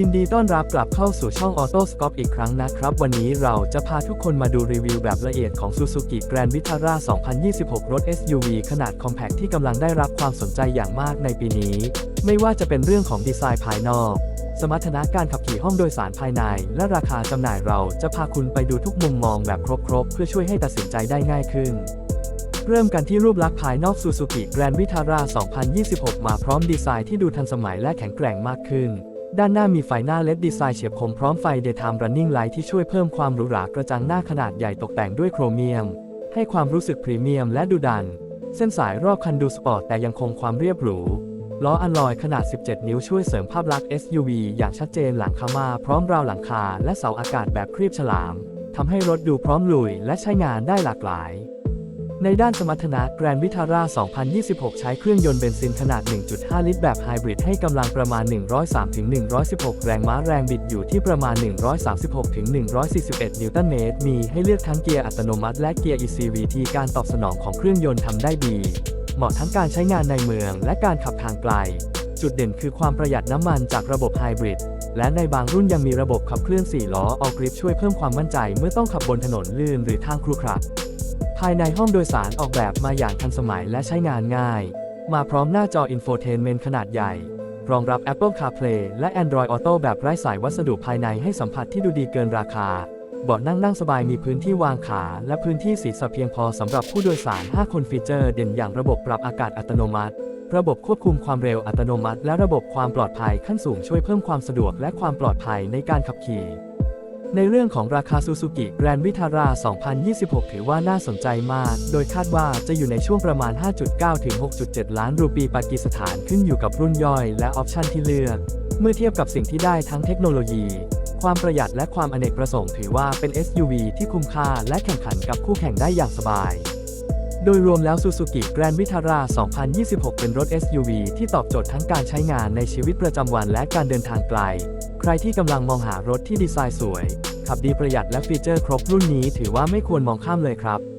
ยินดีต้อนรับกลับเข้าสู่ช่อง Auto Scope อีกครั้งนะครับ วันนี้เราจะพาทุกคนมาดูรีวิวแบบละเอียดของ Suzuki Grand Vitara 2026 รถ SUV ขนาด Compact ที่กำลังได้รับความสนใจอย่างมากในปีนี้ ไม่ว่าจะเป็นเรื่องของดีไซน์ภายนอก สมรรถนะการขับขี่ห้องโดยสารภายใน และราคาจำหน่ายเราจะพาคุณไปดูทุกมุมมองแบบครบๆ เพื่อช่วยให้ตัดสินใจได้ง่ายขึ้นเริ่มกันที่รูปลักษณ์ภายนอก Suzuki Grand Vitara 2026 มาพร้อมดีไซน์ที่ดูทันสมัยและแข็งแกร่งมากขึ้น ด้านหน้ามีไฟหน้า LED ดีไซน์เฉียบคมพร้อมไฟ Daytime Running Light ที่ช่วยเพิ่มความหรูหรากระจังหน้าขนาดใหญ่ตกแต่งด้วยโครเมียม ให้ความรู้สึกพรีเมียมและดูดัน เส้นสายรอบคันดูสปอร์ตแต่ยังคงความเรียบหรู ล้ออัลลอยขนาด 17 นิ้วช่วยเสริมภาพลักษณ์ SUV อย่างชัดเจนหลังคามาพร้อมราวหลังคาและเสาอากาศแบบครีบฉลามทำให้รถดูพร้อมลุยและใช้งานได้หลากหลาย ในด้านสมรรถนะ Grand Vitara 2026 ใช้เครื่องยนต์เบนซินขนาด 1.5 ลิตรแบบไฮบริดให้กำลังประมาณ 103-116 แรงม้าแรงบิดอยู่ที่ประมาณ 136-141 นิวตันเมตร มีให้เลือกทั้งเกียร์อัตโนมัติและเกียร์ ECVT การตอบสนองของเครื่องยนต์ทำได้ดี เหมาะทั้งการใช้งานในเมืองและการขับทางไกล จุดเด่นคือความประหยัดน้ำมันจากระบบไฮบริดและในบางรุ่นยังมีระบบขับเคลื่อน4ล้อออกริฟช่วยเพิ่มความมั่นใจเมื่อต้องขับบนถนนลื่นหรือทางครุขระ ภายในห้องโดยสารออกแบบมาอย่างทันสมัยและใช้งานง่าย มาพร้อมหน้าจออินโฟเทนเมนต์ขนาดใหญ่ รองรับ Apple CarPlay และ Android Auto แบบไร้สายวัสดุภายในให้สัมผัสที่ดูดีเกินราคาเบาะนั่งนั่งสบายมีพื้นที่วางขาและพื้นที่สีสับเพียงพอสำหรับผู้โดยสาร 5 คนฟีเจอร์เด่นอย่างระบบปรับอากาศอัตโนมัติ ระบบควบคุมความเร็วอัตโนมัติ และระบบความปลอดภัยขั้นสูงช่วยเพิ่มความสะดวกและความปลอดภัยในการขับขี่ ในเรื่องของราคาซูซูกิแบรนด์วิทารา 2026 ถือว่าน่าสนใจมาก โดยคาดว่าจะอยู่ในช่วงประมาณ 5.9 ถึง 6.7 ล้านรูปีปากีสถานขึ้นอยู่กับรุ่นย่อยและออปชันที่เลือก เมื่อเทียบกับสิ่งที่ได้ทั้งเทคโนโลยี ความประหยัดและความอเนกประสงค์ถือว่าเป็น SUV ที่คุ้มค่าและแข่งขันกับคู่แข่งได้อย่างสบาย โดยรวมแล้ว Suzuki Grand Vitara 2026 เป็นรถ SUV ที่ตอบโจทย์ทั้งการใช้งานในชีวิตประจำวันและการเดินทางไกล ใครที่กำลังมองหารถที่ดีไซน์สวย ขับดีประหยัดและฟีเจอร์ครบรุ่นนี้ถือว่าไม่ควรมองข้ามเลยครับ